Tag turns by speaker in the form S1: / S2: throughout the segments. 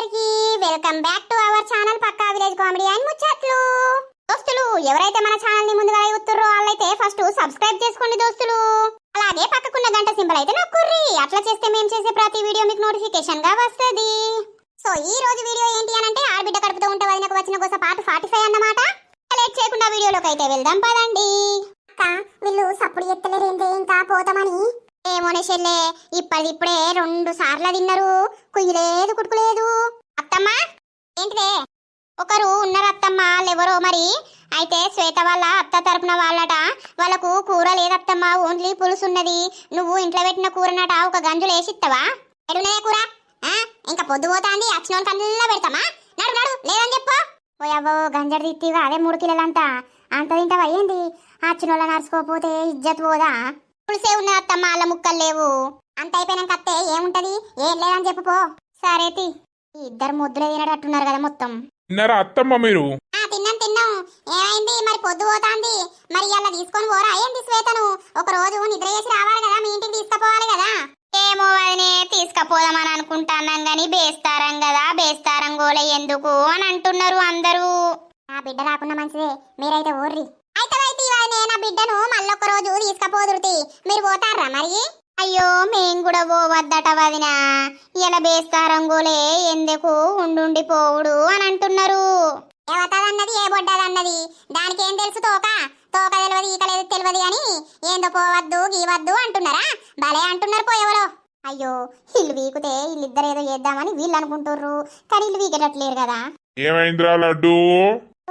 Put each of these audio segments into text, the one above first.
S1: అందరికీ welcome back to our channel pakka village comedy and ముచ్చట్లు. దోస్తులు ఎవరైతే మన ఛానల్ని ముందుగా ఎత్తుర్రో వాళ్ళైతే ఫస్ట్ సబ్స్క్రైబ్ చేసుకోండి దోస్తులు. అలాగే పక్కకున్న గంట సింబల్ అయితే నొక్కుర్రి. అట్లా చేస్తే మేము చేసే ప్రతి వీడియో మీకు నోటిఫికేషన్గా వస్తది. సో ఈ రోజు వీడియో ఏంటి అని అంటే ఆడబిడ్డ కడుపుతో ఉంటే వదినకు వచ్చిన కోసం పార్ట్ ఫార్టీ ఫైవ్ అన్నమాట లేట్ చేయకుండా వీడియోలోకి అయితే వెళ్దాం పదండి. అక్క వీళ్ళు సప్పుడు ఎత్తలేరేంటి ఇంకా పోతామని? ఏమోనే చెల్లె ఇప్పటిప్పుడే రెండు సార్లు తిన్నారు. కుయ్యలేదు కుట్టుకులేదు అత్తమ్మ ఏంటిదే? ఒకరు ఉన్నారు అత్తమ్మ ఎవరో మరి? అయితే శ్వేత వాళ్ళ అత్త తరపున వాళ్ళట వాళ్ళకు కూర లేదత్తమ్మ ఓన్లీ పులుసు ఉన్నది నువ్వు ఇంట్లో పెట్టిన కూరనట ఒక గంజులు వేసిస్తావా ఎడునే కూర? ఇంకా పొద్దు పోతాంది వచ్చిన కల్లా పెడతామా? నడు నడు లేదని చెప్పు. ఓయవ్వో గంజడు తిత్తివా? అదే మూడు కిలోలంతా అంత తింటావా ఏంది? అచ్చిన వాళ్ళ నడుచుకోపోతే ఇజ్జత్ పోదా? పులిసే ఉన్న అత్తమ్మ అల్ల ముక్కలు లేవు? అంత అయిపోయినాక అత్తే ఏముంటది? ఏం లేదని చెప్పుపో సరే తి. ఈ ఇద్దరు ముద్దులే తినటట్టున్నారు కదా మొత్తం.
S2: తిన్నారా అత్తమ్మ మీరు?
S1: ఆ తిన్నాం తిన్నాం. ఏమైంది? మరి పొద్దు పోతాంది. మరి ఇలా తీసుకొని పోరా? ఏంది శ్వేతను? ఒక రోజు నిద్ర చేసి రావాలి కదా మీ ఇంటికి తీసుకుపోవాలి కదా? ఏమో వదినే తీసుకుపోదామని అనుకుంటున్నాం గాని బేస్తారం కదా బేస్తారం గోలే ఎందుకు అని అంటున్నారు అందరూ. నా బిడ్డ రాకుండా మంచిదే. మీరైతే ఓర్రి ఇవాళ నా బిడ్డను మళ్ళొక్క రోజు తీసుకపోదురుతి. మీరు పోతారా మరి? అయ్యో మేం కూడా పోవద్దట వదిన. ఇలా బేస్తారం గోలే ఎందుకు ఉండుండి పోవుడు అని అంటున్నారు. ఏవతదన్నది ఏ బొడ్డదన్నది? దానికి ఏం తెలుసు తోక? తోక తెలియదు ఈక లేదు తెలియదు అని ఏందో పోవద్దు గీవద్దు అంటున్నారా? భలే అంటున్నారు పోయేవరో అయ్యో ఇల్లు వీకుతే వీళ్ళిద్దరు ఏదో చేద్దామని వీళ్ళు అనుకుంటుర్రు. కానీ ఇల్లు వీకేటట్లేరు కదా.
S2: ఏమైందిరా లడ్డు?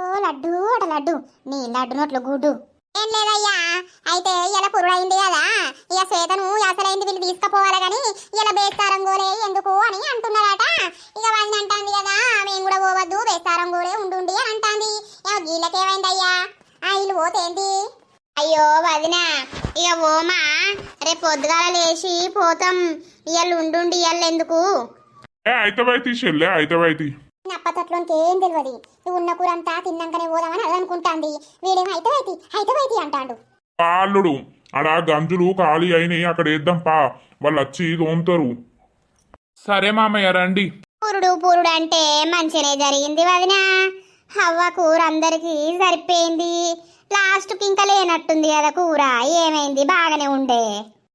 S1: ఓ లడ్డు అట లడ్డు. నీ లడ్డు నోట్లో గుడ్డు ఏం లేదయ్యా. అయితే ఇలా పురుడైంది కదా. ఇక శ్వేతను అసలైంది వీళ్ళు తీసుకుపోవాలి కానీ ఇలా బేస్తారం గోలే ఎందుకు అని అంటున్నారట. ఇక వాళ్ళని అంటాంది కదా మేము కూడా పోవద్దు బేస్తారం గోలే ఉండుండి అని అంటాంది. ఇక వీళ్ళకేమైందయ్యా ఆ ఇల్లు పోతేంది? అయ్యో వదిన ఇక ఓమా రేపు పొద్దుగాల లేచి పోతాం. ఇవాళ ఉండుండి ఇవాళ ఎందుకు?
S2: అయితే అయితే చెల్లె అయితవైతి
S1: అప్పతట్లోనికి ఏం తెలియదు నువ్వు ఉన్న కూర అంతా తిన్నాకనే పోదామని అది అనుకుంటాంది. వీడేమో అయితవైతి అయితవైతి అంటాడు.
S2: పాలుడు. ఆడ గంజులు ఖాళీ అయినాయి అక్కడ వేద్దాం పా. వాళ్ళు వచ్చి తోముతారు సరే మామయ్య రండి.
S1: పురుడు పురుడు అంటే మంచినే జరిగింది వదిన. హవ్వ కూర అందరికి సరిపోయింది. లాస్ట్కి ఇంకా లేనట్టుంది కదా కూర. ఏమైంది? బాగానే ఉండే.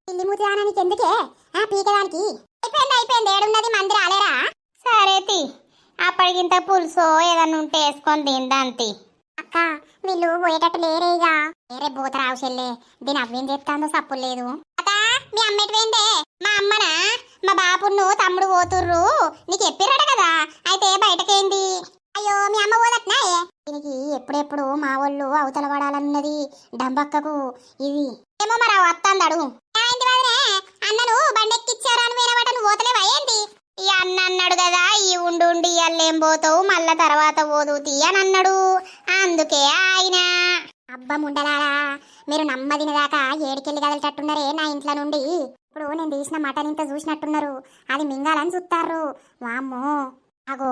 S1: పిల్లి ముద్రానికి ఎందుకే? ఆ పీకడానికి అయిపోయింది అయిపోయింది. ఏడున్నది మంది రాలేరా సరే తి. అప్పటికింత పులుసో ఏదన్నా ఉంటే వేసుకొని తిందాంతి. అక్క వీళ్ళు పోయేటట్టు లేరేగా వేరే పోతరావు చెల్లే దీని అవ్వేం చెప్తాందో సప్పుడు లేదు. అక్క మీ అమ్మేటివేందే మా అమ్మనా? మా బాపును తమ్ముడు పోతుర్రు? నీకు చెప్పిరట కదా? అయితే బయటకేంది? అయ్యో మీ అమ్మ పోదట్నా? దీనికి ఎప్పుడెప్పుడు మా వాళ్ళు అవతల పడాలన్నది డంబక్కకు. ఇది ఏమో మరి వస్తాందడు అన్నను బండెక్కిచ్చారని వినబట నువ్వు పోతలేవా ఏంటి ఈ అన్న అన్నాడు కదా ఈ ఉండు ఉండి ఇయ్యాలేం పోతావు మళ్ళా తర్వాత పోదు అని అన్నాడు అందుకే ఆయన. అబ్బా ముండలారా మీరు నమ్మదిన దాకా ఏడికెళ్ళి కదిలేటట్టున్నారే నా ఇంట్లో నుండి. ఇప్పుడు నేను తీసిన మటన్ ఇంత చూసినట్టున్నారు. అది మింగాలని చూస్తారు వామ్మో. అగో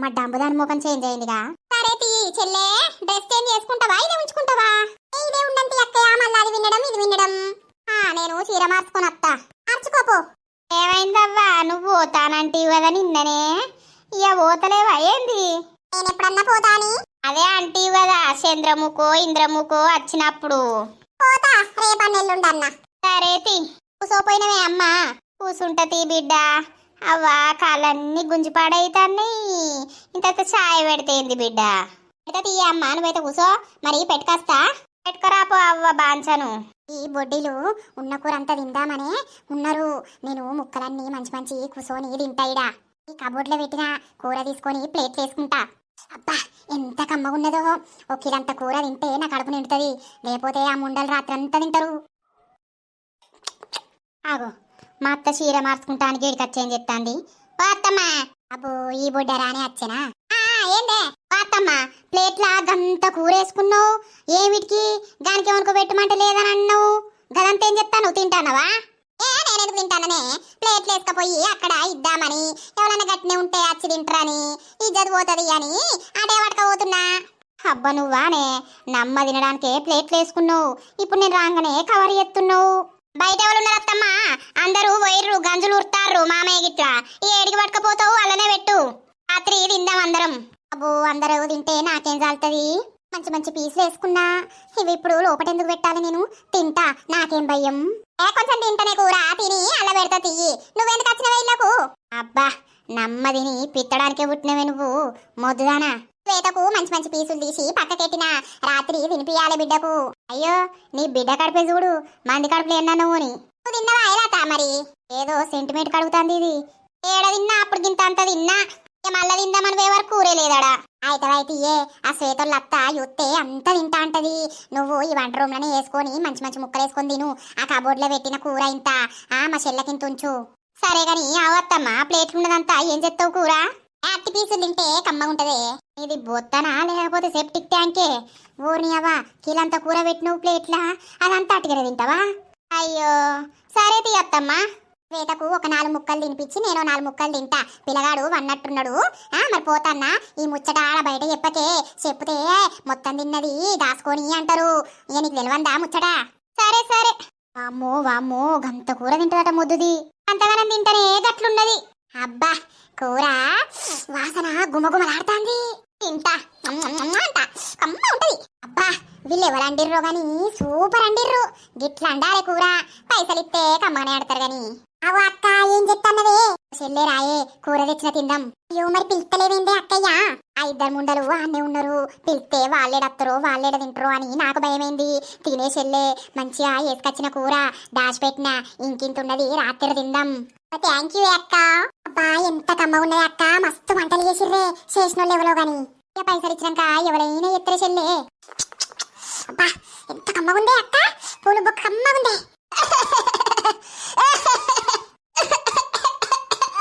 S1: మా డంబుదాని ముఖం చేంజ్ అయిందిగా. సరే తీ చెల్లే. డ్రెస్ చేంజ్ చేసుకుంటావా ఇదే ఉంచుకుంటావా? ఇదే ఉండంతి అక్కయ్య మళ్ళీ అది వినడం ఇది వినడం. ఆ నేను చీర మార్చుకొని వస్తా మార్చుకోపో ఏమైందవ్వా నువ్వు పోతానంటే కదా నిన్ననే? ఇక పోతలేవా? ఏంది? నేను ఎప్పుడన్నా పోతాని? అదే అంటివి కదా చంద్రముకో ఇంద్రముకో వచ్చినప్పుడు. పోతా రేపన్న ఎల్లుండన్నా. సరే తి. కూసోపోయినవే అమ్మా. కూసుంటది బిడ్డ. అవ్వా కాళ్ళన్నీ గుంజిపాడైతాన్నాయి ఇంత చాయ్ పెడితేంది బిడ్డ? పెడతా తీయ అమ్మా నువ్వైతే కూసో. మరి పెట్టుకొస్తా. పెట్టుకురాపో అవ్వ బాంచను. ఈ బొడ్డీలు ఉన్న కూర అంతా తిందామనే ఉన్నారు. నేను ముక్కలన్నీ మంచి మంచి కూసోని తింటాయిడా ఈ కబోర్డ్లో పెట్టిన కూర తీసుకొని ప్లేట్ వేసుకుంటా అబ్బా ఎంత కమ్మగున్నదో. ఒక కూర తింటే నా కడుపు నిండుతుంది. లేకపోతే ఆ ముండలు రాత్రి అంతా తింటారు. ఆగో మా అత్త చీర మార్చుకుంటానికి ఇడికొచ్చేం చెప్తాంది. ఓ అబ్బో ఈ బొడ్డరానే వచ్చేనా? ఏందే? ఓ అత్తమ్మ ప్లేట్లా గంత కూర వేసుకున్నావు. ఏమిటికి? దానికి ఏమనుకో పెట్టమంటే లేదని అన్నావు గదంతా ఏం చెప్తాను తింటానవా? ఏ నేను తింటాననే? ప్లేట్లు వేసుకపోయి అక్కడ ఇద్దామని. ఎవరైనా గట్టినే ఉంటే వచ్చి తింటారని. ఇజ్జత్ పోతుంది అని. అటే పట్టుకపోతున్నా. అబ్బా నువ్వానే. నమ్మ తినడానికే ప్లేట్లు వేసుకున్నావు. ఇప్పుడు నేను రాగానే కవర్ ఎత్తున్నావు బయట ఎవరు ఉన్నారు అత్తమ్మ? అందరూ వైర్రు గంజులు ఉడతారు మామయ్య గిట్లా. ఈ ఏడికి పట్టుకపోతావు అలానే పెట్టు. అబ్బో అందరూ తింటే నాకేం జాలుతుంది? మంచి మంచి పీసులు వేసుకున్నా. ఇవి ఇప్పుడు లోపటెందుకు పెట్టాలి నేను? తింటా. నాకేం భయం? ఏ కొంచెం తింటనే కూర తిని అల్ల పెడతా తియ్యి. నువ్వెందుకు వచ్చినవే ఇళ్ళకు? అబ్బా నమ్మదిని పిత్తడానికే పుట్టినవే నువ్వు. మొద్దుదానా? శ్వేతకు మంచి మంచి పీసులు తీసి పక్కకెట్టిన రాత్రి వినిపియాలి బిడ్డకు. అయ్యో నీ బిడ్డ కడిపే చూడు మంది కడుపులు ఎన్నా నువ్వుని నువ్వు తిన్నవా అయిరాతా మరి? ఏదో సెంటిమెంట్ కడుగుతాంది ఇది. ఏడ తిన్నా అప్పుడు గింత అంత తిన్నా? మళ్ళా తిందామని వేవరకు కూరే లేదాడా? అయితే ఏ ఆ శ్వేతోళ్ళ అత్త యుత్తే అంత తింటా అంటది. నువ్వు ఈ వంట రూమ్లోనే వేసుకొని మంచి మంచి ముక్కలు వేసుకొని తిను. ఆ కబోర్డ్లో పెట్టిన కూర ఇంత. ఆ మా చెల్లకింత ఉంచు. సరే గాని అవత్తమ్మ ప్లేట్ ఉన్నదంతా ఏం చేస్తావు కూర? అట్టి పీసులు తింటే కమ్మగుంటదే ఇది బొత్తనా లేకపోతే సెప్టిక్ ట్యాంకే ఊరిని అవా కీలంతా కూర పెట్టినవు ప్లేట్లా అదంతా అట్టుగానే తింటావా? అయ్యో సరే తీయత్తమ్మా శ్వేతకు ఒక నాలుగు ముక్కలు తినిపించి నేను నాలుగు ముక్కలు తింటా. పిల్లగాడు వన్నట్టున్నాడు. ఆ మరి పోతన్నా. ఈ ముచ్చట ఆడ బయట చెప్పకే చెప్తే మొత్తం తిన్నది దాసుకొని అంటారు. ఇక నీకు తెలివందా ముచ్చట? సరే సరే. వామ్మో వామ్మో గంత కూర తింటుందట ముద్దుది. అంతగానం తింటనే గట్లున్నది అబ్బా కూర వాసన గుమగుమలాడుతాంది. తింటా. అంట. కమ్మ ఉంటది. అబ్బా వీళ్ళు ఎవరు అండిర్రో గాని? సూపర్ అండిర్రు. గిట్ల అండాలి కూర. పైసలు ఇస్తే కమ్మగానే ఆడతారు గాని. అవు అక్క ఏం చెప్తాన్నవే? చెల్లే రాయే కూర తెచ్చిన తిందాం. అయ్యో మరి పిలుస్తలేవేందే అక్కయ్య? ఆ ఇద్దరు ముండలు అన్నే ఉన్నారు. పిలిస్తే వాళ్ళేడత్తరో వాళ్ళేడ తింటారో అని నాకు భయమైంది. తినే చెల్లే మంచిగా వేసుకొచ్చిన కూర దాచిపెట్టిన ఇంకింత ఉన్నది రాత్రి తిందాం. థ్యాంక్ యూ అక్క. అబ్బా ఎంత కమ్మ ఉన్నది అక్క. మస్తు వంటలు చేసిర్రే చేసిన ఎవరో గాని. పైసలు ఇచ్చినాక ఎవరైనా ఎత్తరే చెల్లే. అబ్బా ఎంత కమ్మగుందే అక్క? పూలు బొక్క కమ్మగుందే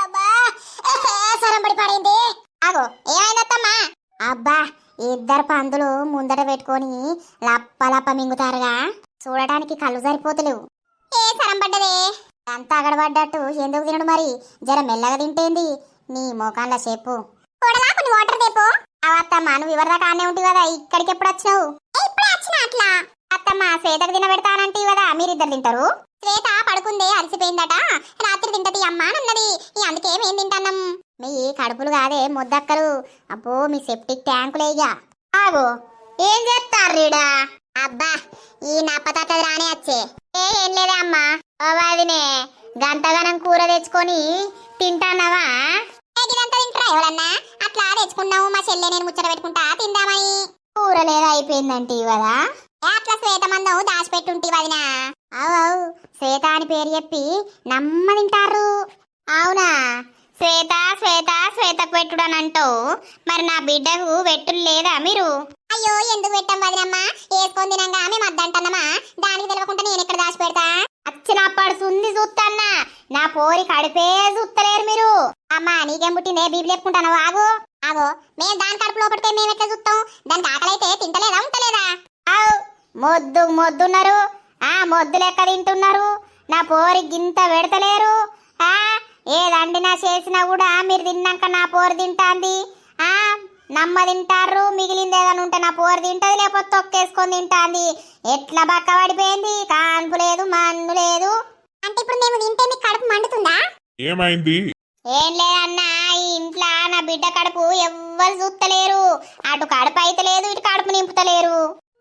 S1: అబ్బా సరంబడి పడింది ఆగో ఏమైందత్తమ్మా అబ్బా ఇద్దరు పందులు ముందట పెట్టుకొని లప్ప లప్ప మింగుతారుగా. చూడటానికి కళ్ళు సరిపోతలేవు. ఏ సరంపడ్డదే అంతా అగడబడ్డట్టు ఎందుకు తినడు మరి? జర మెల్లగా తింటేంది. నీ మోకాన్ల చెప్పు కొన్ని వాటర్ తేపో. అవత్తమ్మ నువ్వు ఎవరి దాకా ఆనే ఉంటుంది కదా ఇక్కడికి ఎప్పుడు వచ్చినావు? ఇప్పుడే వచ్చిన అట్లా? అత్తమ్మ శ్వేతకు తినబెడతానంటే కదా మీరిద్దరు తింటారు? శ్వేత పడుకుందే అలసిపోయిందట. రాత్రి తింటది అమ్మ అన్నది. ఈ అందుకే మేం తింటానం మీ కడుపులు కాదే ముద్దక్కలు. అబ్బో మీ సెప్టిక్ ట్యాంకులేయ్యా ఆగో. ఏం చేస్తారీడా అబ్బా ఈ నప్పతట్టది రానే వచ్చే. ఏం లేదే అమ్మా. ఓవాదినే గంటగనం కూర తెచ్చుకొని తింటానవా ఇదంతా తింటారా ఎవరన్నా? అట్లా తెచ్చుకున్నావు మా చెల్లె నేను ముచ్చట పెట్టుకుంటా తిందామని కూర లేదా అయిపోయిందంటే కదా అట్లా శ్వేతమందం దాచిపెట్టుంటి వదినా అవు శ్వేత అని పేరు చెప్పి నమ్మ తింటారు అవునా? శ్వేత శ్వేత శ్వేతకు పెట్టుడు అని అంటావు మరి నా బిడ్డకు పెట్టుడు లేదా మీరు? అయ్యో ఎందుకు పెట్టాం వదినమ్మ? వేసుకొని తినంగా మేము అద్దంటన్నమా దానికి తెలియకుండా నేను ఎక్కడ దాచి పెడతా? అచ్చినప్పుడు సుంది చూస్తాన్నా నా పోరి కడిపే చూస్తలేరు మీరు. అమ్మా నీకేం పుట్టిందే? బీబీ లేపుకుంటాను ఆగు ఆగో మేము దాని కడుపు లోపడితే మేము ఎట్లా చూస్తాం? దానికి ఆకలైతే తింటలేదా ఉంటలేదా? ఆవు మొద్దు మొద్దున్నారు. ఆ మొద్దు లెక్క తింటున్నారు. నా పోరి గింత పెడతలేరు. ఆ ఏదండినా చేసినా కూడా మీరు తిన్నాక నా పోరు తింటాంది. ఆ నమ్మ తింటారు మిగిలింది ఏదైనా ఉంటే నా పోరు తింటది లేకపోతే తొక్కేసుకొని తింటాంది. ఎట్లా బక్క పడిపోయింది కాన్పు లేదు మన్ను లేదు. అంటే ఇప్పుడు మేము తింటే మీకు కడుపు మండుతుందా?
S2: ఏమైంది?
S1: ఏం లేదన్నా ఈ ఇంట్లో నా బిడ్డ కడుపు ఎవ్వరు చూస్తలేరు అటు కడుపు అయితే లేదు ఇటు కడుపు నింపుతలేరు.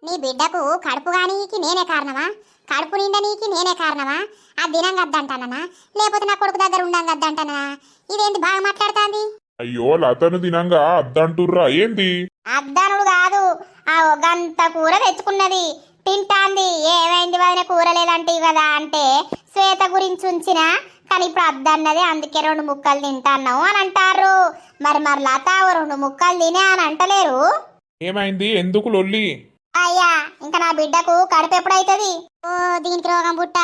S1: నీ బిడ్డకు కడుపు గానీకి నేనే కారణమా? కడుపు నిండా నీకి నేనే కారణమా? ఆ దినం గద్దంటానా లేకపోతే నా కొడుకు దగ్గర ఉండం గద్దంటానా ఇదేంటి బాగా మాట్లాడుతాంది?
S2: అయ్యో లతను తినంగా అద్దంటుర్రా ఏంది?
S1: అద్దనుడు కాదు ఆ గంత కూర తెచ్చుకున్నది. తింటాంది ఏమైంది వదిన కూర లేదంటే కదా అంటే శ్వేత గురించి ఉంచిన కానీ ఇప్పుడు అద్దన్నది అందుకే రెండు ముక్కలు తింటాన్నావు అని అంటారు మరి మరి లత రెండు ముక్కలు తినే అని అంటలేరు.
S2: ఏమైంది? ఎందుకు లొల్లి?
S1: అయ్యా ఇంకా నా బిడ్డకు కడుపు ఎప్పుడైతుంది? ఓ దీనికి రోగం పుట్ట.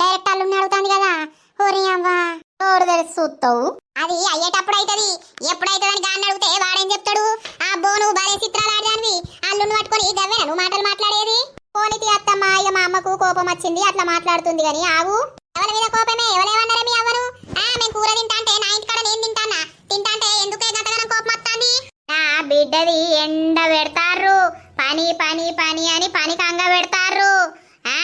S1: డైరెక్ట్ అల్లుని అడుగుతాంది కదా. ఓరి అవ్వా. ఎవరు తెలిసి చూస్తావు అది అయ్యేటప్పుడు అవుతుంది ఎప్పుడైతుంది అని గాన్ని అడిగితే వాడేం చెప్తాడు? ఆ బో నువ్వు భలే చిత్రాలు ఆడదానివి అల్లుని పట్టుకొని గవ్వెన నువ్వు మాటలు మాట్లాడేది? పోనీతి అత్తమ్మ ఇక మా అమ్మకు కోపం వచ్చింది అట్లా మాట్లాడుతుంది కానీ ఆవు ఎవరి మీద కోపమే? ఎవరేమన్నారే మీ అవ్వను? ఆ మేము కూర తింటా అంటే నా ఇంటికాడ నేను తింటానా? తింటా అంటే ఎందుకే గతగనం కోపం వస్తుంది? నా బిడ్డది ఎండ పెడతారు పని పని పని అని పని కంగ పెడతారు ఆ?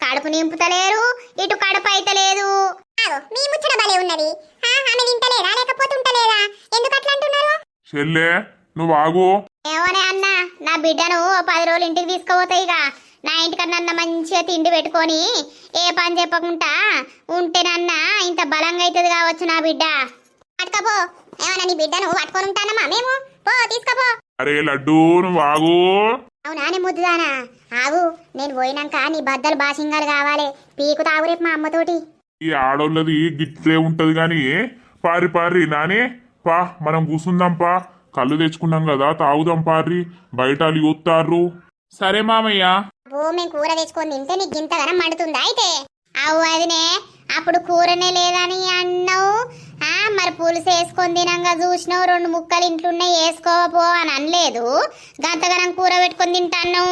S1: కడుపు నింపుతలేరు ఇటు కడుపు అయితే లేదు మీ ముచ్చట భలే ఉన్నది. ఆమె తింటలేదా లేకపోతే ఉంటలేదా ఎందుకు అట్లా అంటున్నారు?
S2: చెల్లె నువ్వు ఆగు.
S1: ఏమోనే అన్న నా బిడ్డను ఓ పది రోజులు ఇంటికి తీసుకుపోతాయి ఇక. నా ఇంటికన్నా మంచిగా తిండి పెట్టుకొని ఏ పని చెప్పకుండా ఉంటేనన్నా ఇంత బలంగా అవుతుంది కావచ్చు నా బిడ్డ. పట్టుకపో. ఏమన్నా నీ బిడ్డను పట్టుకొని ఉంటానమ్మా మేము? పో తీసుకపో.
S2: అరే లడ్డు నువ్వు ఆగు.
S1: అవునా నీ ముద్దుదానా ఆగు నేను పోయినాక నీ బద్దలు బాసింగాలు కావాలి. పీకు తాగు రేపు మా అమ్మతోటి.
S2: ఈ ఆడోళ్ళది గిట్లే ఉంటది గాని పారి పారి నానే పా మనం కూసుందాం పా. కళ్ళు తెచ్చుకున్నాం కదా తాగుదాం పారి బయట చూస్తారు సరే మామయ్య.
S1: ఓ మేము కూర తెచ్చుకొని తింటే నీకు ఇంతగానం మండుతుందా. అయితే అవు అదినే అప్పుడు కూరనే లేదని అన్నావు. మరి పులుసు వేసుకొని తినంగా చూసినావు రెండు ముక్కలు ఇంట్లోనే వేసుకోవపో అని అనలేదు. గంతగనం కూర పెట్టుకొని తింటాను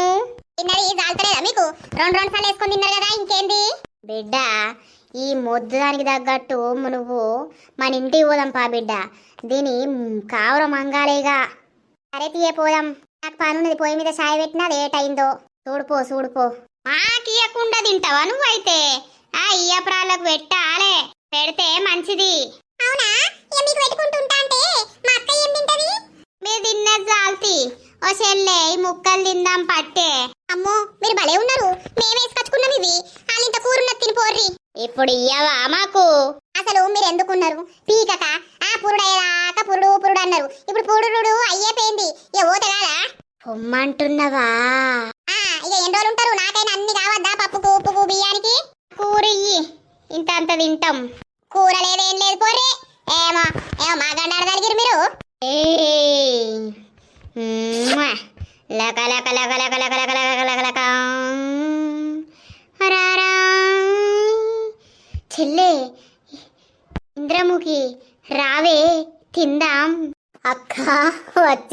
S1: తిన్నది జాలతలేదా మీకు? రెండు రెండు సార్లు వేసుకొని తిన్నారు కదా ఇంకేంది? బిడ్డ ఈ మొద్దు దానికి తగ్గట్టు నువ్వు. మన ఇంటికి పోదాం పా బిడ్డ. దీని కావరం మంగాలేగా. సరే తీయ పోదాం. నాకు పని ఉన్నది పొయ్యి మీద సాయ పెట్టినా అది ఏటైందో. చూడుపో చూడుపో మాకియకుండా తింటావా నువ్వైతే? ఆ ఇయ్యప్రాలకు పెట్టాలే. పెడితే మంచిది అవునా మీకు పెట్టుకుంటుంటా అంటే మా అక్క ఏం తింటది మీరు తిన్నది జాల్తి ఓ చెల్లె ఈ ముక్కలు తిందాం పట్టే. అమ్మో మీరు భలే ఉన్నారు. మేము వేసుకొచ్చుకున్నాం ఇవి. వాళ్ళింత కూరున్నది తినిపోర్రి ఇప్పుడు ఇయ్యవా మాకు? అసలు మీరు ఎందుకున్నారు? పీకక? ఆ పురుడు అయ్యేదాకా పురుడు పురుడు అన్నారు. ఇప్పుడు పురుడు అయ్యేపోయింది. ఇక ఓత కాదా పొమ్మంటున్నవా? ఆ, ఇక ఎన్ని రోజులు ఉంటారు? నాకైనా అన్ని కావద్దా పప్పుకు ఉప్పుకు బియ్యానికి? కూర ఇయ్యి. ఇంత అంత తింటాం. కూర లేదేం లేదు పోర్రి.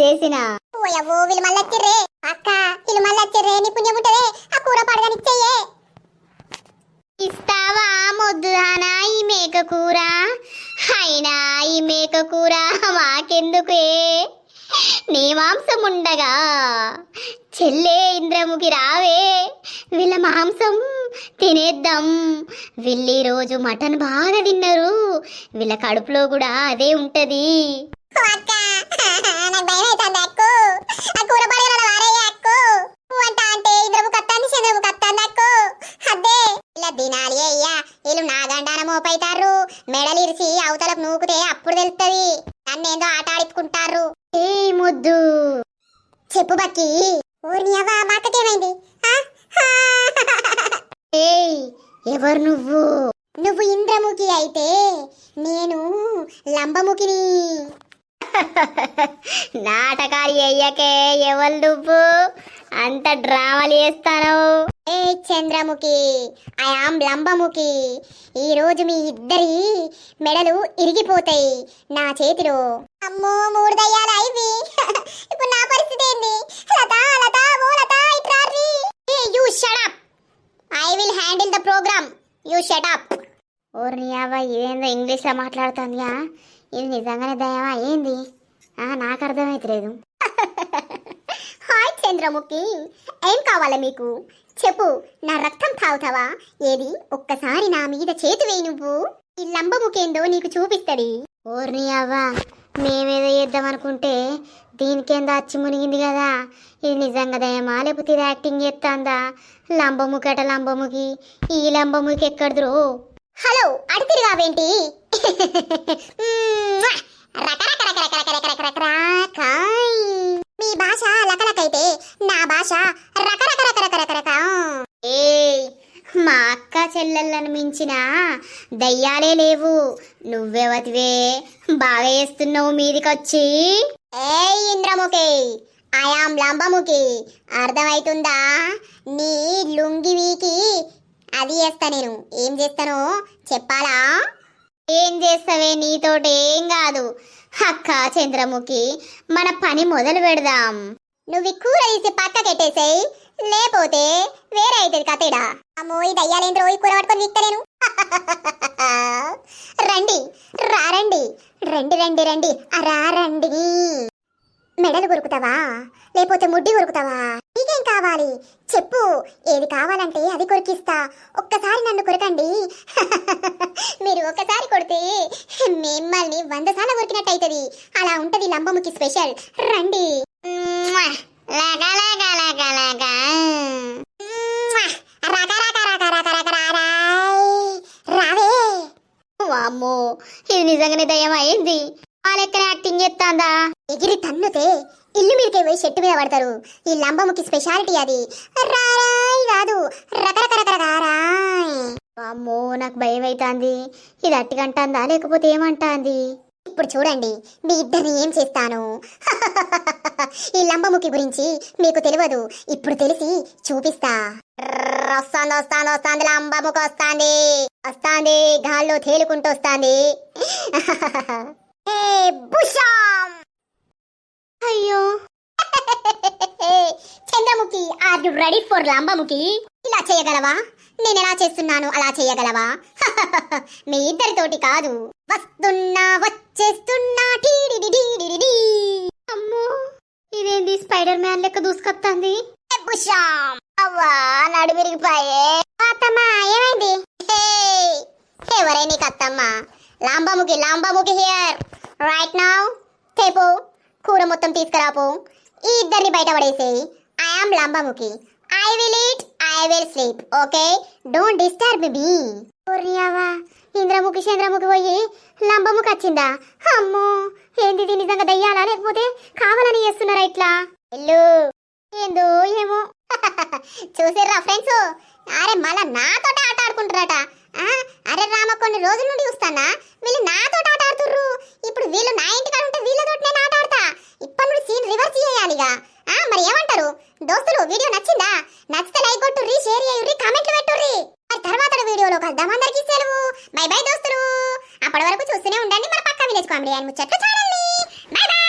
S1: వచ్చేసిన ఓయవ్వో వీళ్ళు మళ్ళీ వచ్చిర్రే అక్క వీళ్ళు మళ్ళీ వచ్చిర్రే నీ పుణ్యం ఉంటదే. ఆ కూర పడగనిచ్చేయే ఇస్తావా మొద్దుదానా ఈ మేక కూర? అయినా ఈ మేక కూర మాకెందుకే? నీ మాంసం ఉండగా చెల్లే ఇంద్రముఖి రావే. వీళ్ళ మాంసం తినేద్దాం. వీళ్ళు రోజు మటన్ బాగా తిన్నారు. వీళ్ళ కడుపులో కూడా అదే ఉంటది. దినాలియే అయ్యా. వీళ్ళు నాగండాన మోపైతారు మెడలిరిసి అవతలకు నూకుతే అప్పుడు తెలుస్తుంది నన్నేందో ఆట ఆడిపుకుంటారు ఏ ముద్దు. చెప్పు బక్కి. ఓర్ని అవ్వ ఎవరు నువ్వు? నువ్వు ఇంద్రముఖి అయితే నేను లంబముఖిని. నాటకాలు చెయ్యకే ఎవరు నువ్వు? అంత డ్రామాలు చేస్తాను? ఏ చంద్రముఖి ఐ ఆమ్ లంబముఖి. ఈ రోజు మీ ఇద్దరి మెడలు ఇరిగిపోతాయి నా చేతిలో. అమ్మో మూడు దయ్యాలు ఇవి ఇప్పుడు నా పరిస్థితి ఏంది? లత లత ఓ Latha ఇట్రారి hey you shut up I will handle the program you shut up ఓర్ని అవ్వ ఇదేందో ఇంగ్లీష్లో మాట్లాడుతుందిగా ఇది నిజంగానే దయమా ఏంది? ఆ, నాకు అర్థమైతలేదు. హాయ్ చంద్రముఖి. ఏం కావాలా మీకు? చెప్పు నా రక్తం తాగుతావా? ఏది? ఒక్కసారి నా మీద చేతి వేయి నువ్వు. ఈ లంబముఖేందో నీకు చూపిస్తుంది. ఓర్ని అవ్వ మేమేదో చేద్దాం అనుకుంటే దీనికేందో అచ్చి మునిగింది కదా. ఇది నిజంగా దయమా? లేకపోతే ఇది యాక్టింగ్ చేస్తాందా? లంబముఖట లంబముఖి ఈ లంబముఖి ఎక్కడదురో? హలో అడితిరిగావేంటి మీ భాష లకలకైతే నా భాష ఏ మా అక్క చెల్లెళ్ళను మించిన దయ్యాలే లేవు నువ్వెవతివే బాగా వేస్తున్నావు మీదికొచ్చి ఏ ఇంద్రముఖి అయాం లంబముఖి అర్థమవుతుందా నీ లుంగివీకి అది చేస్తా నేను. ఏం చేస్తానో చెప్పాలా? ఏం చేస్తావే నీతోటి? ఏం కాదు. అక్క చంద్రముఖి మన పని మొదలు పెడదాం. నువ్వు కూర తీసి పక్కకెట్టేసేయ్ లేకపోతే వేరే అవుతుంది కతేడా అమ్మో ఈ దయ్యాలేంద్రో ఈ కూర పట్టుకొని వీక్తా నేను. రండి రారండి. రండి రండి రండి. ఆ రా రండి మెడలు కొరుకుతావా లేకపోతే ముడ్డి కొరుకుతావా నీకేం కావాలి? చెప్పు. ఏది కావాలంటే అది కొరికిస్తా. ఒక్కసారి నన్ను కొరకండి. మీరు ఒక్కసారి కొడితే మిమ్మల్ని వంద సార్లు కొరికినట్టు అవుతుంది అలా ఉంటది లంబముకి స్పెషల్. రండి. మ్వా! వామ్మో ఇది నిజంగానే దయ్యం అయింది ఆ లెక్కనే యాక్టింగ్ చేస్తాందా? ఎగిరి తన్నుతే ఇల్లు మీదకే పోయి చెట్టు మీద పడతారు. ఈ లంబముకి స్పెషాలిటీ అది. రారాయ్ కాదు రకరకరకరకారాయ్ అమ్మో నాకు భయం అవుతాంది ఇది అట్టిగంటాందా? లేకపోతే ఏమంటాంది? ఇప్పుడు చూడండి మీ ఇద్దరిని ఏం చేస్తాను? ఈ లంబముఖి గురించి మీకు తెలియదు. ఇప్పుడు తెలిసి చూపిస్తా. రర్రర్ వస్తాంది వస్తాంది వస్తాంది లంబముఖి వస్తాంది వస్తాంది గాల్లో తేలుకుంటూ వస్తాంది అయ్యో! Chandramukhi are you ready for Lambamukhi? ఇలా చేయగలవా? నేను ఎలా చేస్తున్నాను అలా చేయగలవా? మీ ఇద్దరితోటి కాదు. వస్తున్నా వచ్చేస్తున్నా అమ్మో! ఇదేంది? స్పైడర్ మ్యాన్ లెక్క దూసుకొస్తుంది అవ్వా నడు విరిగిపోయే అత్తమ్మా ఏమైంది? ఎవరే నీకు Lambamukhi Lambamukhi here! Right now తేపు కూర మొత్తం తీసుకురాపు. ఈ ఇద్దరిని బయట పడేసేయి. I am Lambamukhi I will eat I will sleep okay don't disturb me ఓర్యావా Indramukhi Chandramukhi పోయి లంబముఖి వచ్చిందా? అమ్మో ఏంది ఇది నిజంగా దయ్యాలా? లేకపోతే కావాలని చేస్తున్నారా ఇట్లా? ఎల్లు ఏందో ఏమో. చూసిర్రా ఫ్రెండ్స్? అరే మళ్ళా నాతో ఆట ఆడుకుంటారట అరే రామ కొన్ని రోజుల నుండి చూస్తానా? వీళ్ళు నాతో ఆట ఆడుతుర్రు. ఇప్పుడు వీళ్ళు నా ఇంటి కాడ ఉంటే వీళ్ళతో నేను ఆట ఆడతా. ఇప్పటి నుండి సీన్ రివర్స్ చేయాలిగా. ఆ, మరి ఏమంటారు? దోస్తులు వీడియో నచ్చిందా? నచ్చితే లైక్ కొట్టుర్రి షేర్ చేయుర్రి కామెంట్లు పెట్టుర్రి. మరి తర్వాత వీడియోలో కలుద్దాం అందరికీ సెలవు. బై బై దోస్తులు. అప్పటి వరకు చూస్తూనే ఉండండి. మన పక్క విలేజ్ కామెడీ అని ముచ్చట్లు చూడండి బై బై.